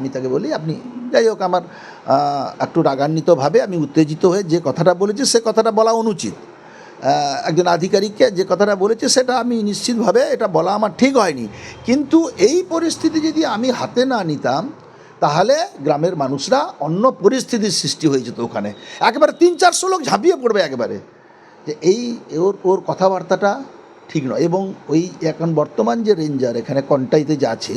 আমি তাকে বলি, আপনি যাই হোক আমার একটু রাগান্বিতভাবে আমি উত্তেজিত হয়ে যে কথাটা বলেছি, সে কথাটা বলা অনুচিত। একজন আধিকারিককে যে কথাটা বলেছে, সেটা আমি নিশ্চিতভাবে এটা বলা আমার ঠিক হয়নি। কিন্তু এই পরিস্থিতি যদি আমি হাতে না নিতাম, তাহলে গ্রামের মানুষরা অন্য পরিস্থিতির সৃষ্টি হয়ে যেত ওখানে। একেবারে তিন চারশো লোক ঝাঁপিয়ে পড়বে একেবারে। যে এই ওর ওর কথাবার্তাটা ঠিক নয়। এবং ওই এখন বর্তমান যে রেঞ্জার এখানে কন্টাইতে যে আছে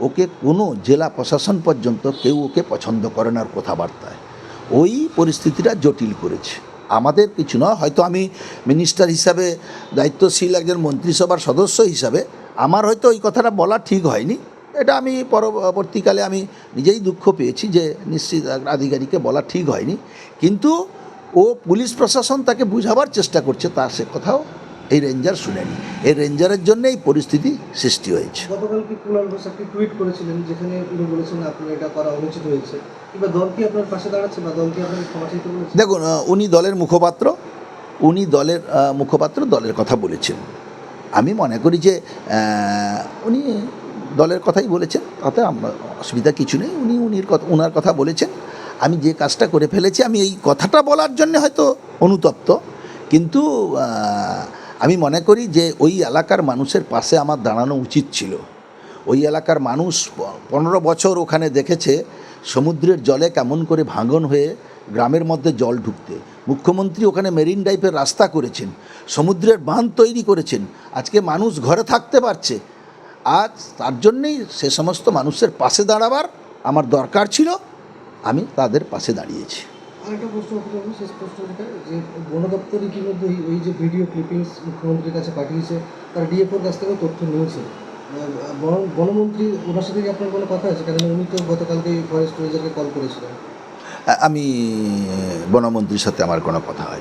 ওকে কোনো জেলা প্রশাসন পর্যন্ত কেউ ওকে পছন্দ করে না কথাবার্তায়। ওই পরিস্থিতিটা জটিল করেছে। আমাদের কিছু নয়, হয়তো আমি মিনিস্টার হিসাবে দায়িত্বশীল একজন মন্ত্রিসভার সদস্য হিসাবে, আমার হয়তো ওই কথাটা বলা ঠিক হয়নি। এটা আমি পরবর্তীকালে আমি নিজেই দুঃখ পেয়েছি যে নিশ্চিত আধিকারিককে বলা ঠিক হয়নি। কিন্তু ও পুলিশ প্রশাসন তাকে বুঝাবার চেষ্টা করছে তা সে কথাও এই রেঞ্জার শুনেনি। এই রেঞ্জারের জন্য এই পরিস্থিতি সৃষ্টি হয়েছে। গতকালকে কুণাল ঘোষ টুইট করেছিলেন যেখানে উনি বলেছেন আপনার এটা করা অনুচিত হয়েছে। কিংবা দল কি আপনার পাশে দাঁড়াচ্ছে বা দল কি আপনাকে ক্ষমা চাইতে বলেছে? দেখুন উনি দলের মুখপাত্র উনি দলের মুখপাত্র দলের কথা বলেছেন। আমি মনে করি যে উনি দলের কথাই বলেছেন তাতে আমরা অসুবিধা কিছু নেই। উনি উনির কথা ওনার কথা বলেছেন। আমি যে কাজটা করে ফেলেছি আমি এই কথাটা বলার জন্য হয়তো অনুতপ্ত। কিন্তু আমি মনে করি যে ওই এলাকার মানুষের পাশে আমার দাঁড়ানো উচিত ছিল। ওই এলাকার মানুষ পনেরো বছর ওখানে দেখেছে সমুদ্রের জলে কেমন করে ভাঙন হয়ে গ্রামের মধ্যে জল ঢুকতে। মুখ্যমন্ত্রী ওখানে মেরিন ড্রাইভের রাস্তা করেছেন, সমুদ্রের বাঁধ তৈরি করেছেন, আজকে মানুষ ঘরে থাকতে পারছে। আজ তার জন্যেই সে সমস্ত মানুষের পাশে দাঁড়াবার আমার দরকার ছিল, আমি তাদের পাশে দাঁড়িয়েছি। আরেকটা প্রশ্ন করতে হবে শেষ প্রশ্ন যেটা, যে বন দপ্তর ইতিমধ্যে এই- যে ভিডিও ক্লিপিংস মুখ্যমন্ত্রীর কাছে পাঠিয়েছে, তারা ডিএফওর কাছ থেকেও তথ্য নিয়েছে। বন- বনমন্ত্রী, ওনার সাথে আপনার কোনো কথা আছে? কারণ উনি তো গতকালকে ফরেস্ট রেঞ্জারকে কল করেছিলেন। আমি বনমন্ত্রীর সাথে আমার কোনো কথা হয়